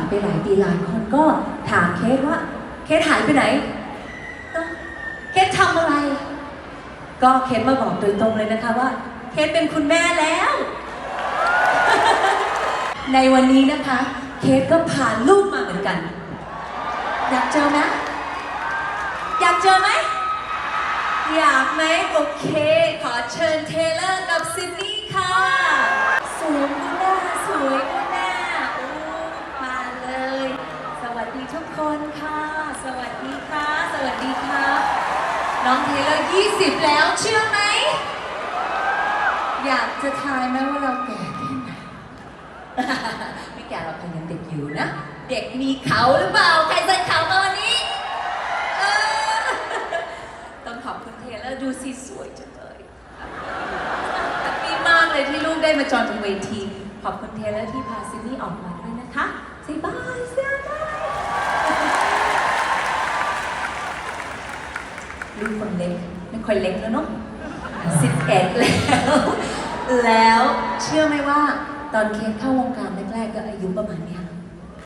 านไปหลายปีหลายคนก็ถามเคสว่า เคสหายไปไหนเอ้าเคสทำอะไร ก็เคสมาบอกโดยตรงเลยนะคะว่า เคสเป็นคุณแม่แล้ว ในวันนี้นะคะ เคสก็ผ่านลูกมาเหมือนกัน อยากเจอไหมอยากเจอไหมอยากไหมโอเค ขอ ทุกคนค่ะ สวัสดีค่ะ สวัสดีค่ะ น้องเทเลอร์20 แล้วเชื่อไหม อยากจะทายไหมว่าเราแก่แค่ไหน ไม่แก่เราคงยังเด็กอยู่นะ เด็กมีเขาหรือเปล่า ใครใส่เขามาวันนี้เออต้องขอบคุณเทเลอร์ดูสิสวยจังเลยแฮปปี้มากเลยที่ลูกได้มาจอยบนเวที ขอบคุณเทเลอร์ที่พาซินนี่ออกมาด้วยนะคะสบายเสียบาย ลูกคนเล็กไม่ค่อยเล็กแล้วเนาะสิบเอ็ดแล้ว แล้วเชื่อไหมว่าตอนเคสเข้าวงการแรกๆก็อายุประมาณเนี้ย